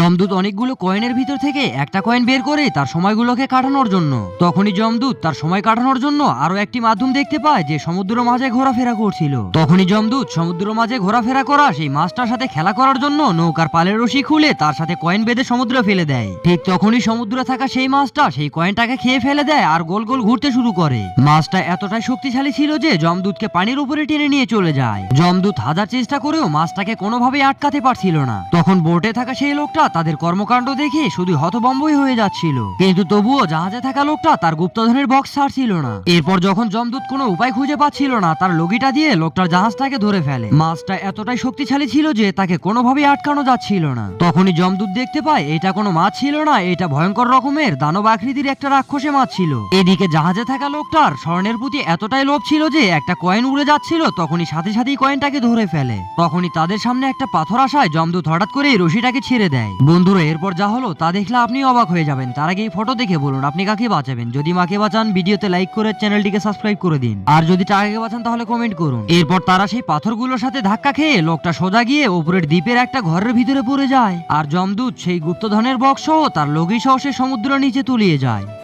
যমদূত অনেকগুলো কয়েনের ভিতর থেকে একটা কয়েন বের করে তার সময়গুলোকে কাটানোর জন্য। তখনই যমদূত তার সময় কাটানোর জন্য আরও একটি মাধ্যম দেখতে পায় যে সমুদ্র মাঝে ঘোরাফেরা করছিল। তখনই যমদূত সমুদ্র মাঝে ঘোরাফেরা করা সেই মাছটার সাথে খেলা করার জন্য নৌকার পালের রশি খুলে তার সাথে কয়েন বেঁধে সমুদ্রে ফেলে দেয়। ঠিক তখনই সমুদ্রে থাকা সেই মাছটা সেই কয়েনটাকে খেয়ে ফেলে দেয় আর গোল গোল ঘুরতে শুরু করে। মাছটা এতটাই শক্তিশালী ছিল যে যমদূতকে পানির উপরে টেনে নিয়ে চলে যায়। যমদূত হাজার চেষ্টা করেও মাছটাকে কোনোভাবেই আটকাতে পারছিল না। তখন বোটে থাকা সেই লোকটা তাদের কর্মকাণ্ড দেখে শুধু হতবম্বই হয়ে যাচ্ছিল। কিন্তু তবুও জাহাজে থাকা লোকটা তার গুপ্তধনের বক্স ছাড়ছিল না। এরপর যখন যমদূত কোনো উপায় খুঁজে পাচ্ছিল না, তার লগিটা দিয়ে লোকটার জাহাজটাকে ধরে ফেলে। মাছটা এতটাই শক্তিশালী ছিল যে তাকে কোনোভাবেই আটকানো যাচ্ছিল না। তখনই যমদূত দেখতে পায়, এটা কোনো মাছ ছিল না, এটা ভয়ঙ্কর রকমের দানব আকৃতির একটা রাক্ষসে মাছ ছিল। এদিকে জাহাজে থাকা লোকটার স্বর্ণের প্রতি এতটাই লোভ ছিল যে একটা কয়েন উড়ে যাচ্ছিল, তখনই সাথে সাথেই কয়েনটাকে ধরে ফেলে। তখনই তাদের সামনে একটা পাথর আসায় জমদূত হঠাৎ করে রশিটাকে ছেড়ে দেয়। বন্ধুরা, এরপর যা হলো তা দেখলে আপনি অবাক হয়ে যাবেন। তার আগে এই ফটো দেখে বলুন, আপনি কাকে বাঁচাবেন? যদি মাকে বাঁচান, ভিডিওতে লাইক করে চ্যানেলটিকে সাবস্ক্রাইব করে দিন। আর যদি টাকাকে বাঁচান, তাহলে কমেন্ট করুন। এরপর তারা সেই পাথরগুলোর সাথে ধাক্কা খেয়ে লোকটা সোজা গিয়ে উপরের দ্বীপের একটা ঘরের ভিতরে পড়ে যায়। আর জমদূত সেই গুপ্তধনের বক্স সহ তার লগি সহ সে সমুদ্র নিচে তুলিয়ে যায়।